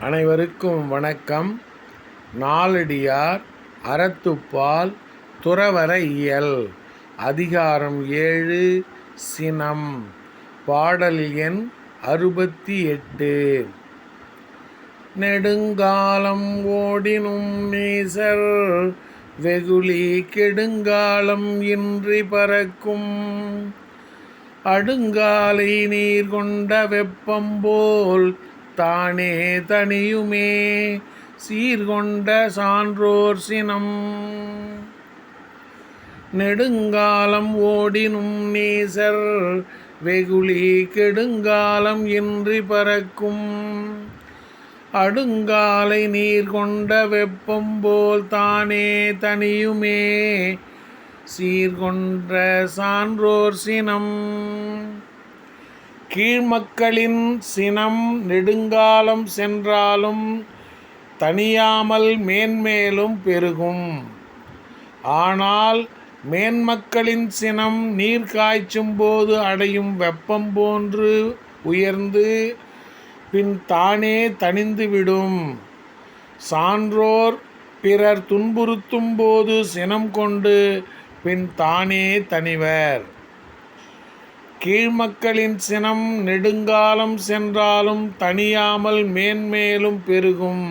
அனைவருக்கும் வணக்கம். நாலடியார் அறத்துப்பால் துறவர இயல். அதிகாரம் ஏழு சினம். பாடல் எண் அறுபத்தி எட்டு நெடுங்காலம் ஓடினும் நேசர் வெகுளி கெடுங்காலம் இன்றி பறக்கும். அடுங்காலை நீர் கொண்ட வெப்பம் போல் தானே தனியுமே சீர்கொண்ட சான்றோர் சினம். நெடுங்காலம் ஓடினும் நீசர் வெகுளி கெடுங்காலம் இன்றி பறக்கும். அடுங்காலை நீர் கொண்ட வெப்பம் போல் தானே தனியுமே சீர்கொன்ற சான்றோர் சினம். கீழ்மக்களின் சினம் நெடுங்காலம் சென்றாலும் தனியாமல் மேன்மேலும் பெருகும். ஆனால் மேன்மக்களின் சினம் நீர் காய்ச்சும் போது அடையும் வெப்பம் போன்று உயர்ந்து பின் தானே தணிந்துவிடும் சான்றோர் பிறர் துன்புறுத்தும் போது சினம் கொண்டு பின் தானே தனிவர் கீழ்மக்களின் சினம் நெடுங்காலம் சென்றாலும் தணியாமல் மேன்மேலும் பெருகும்.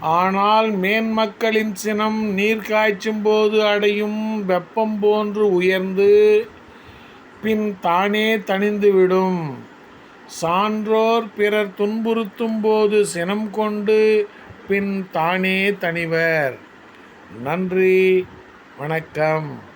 ஆனால் மேன்மக்களின் சினம் நீர் காய்ச்சும் போது அடையும் வெப்பம் போன்று உயர்ந்து பின் தானே தணிந்துவிடும். சான்றோர் பிறர் துன்புறுத்தும் போது சினம் கொண்டு பின் தானே தணிவர். நன்றி வணக்கம்.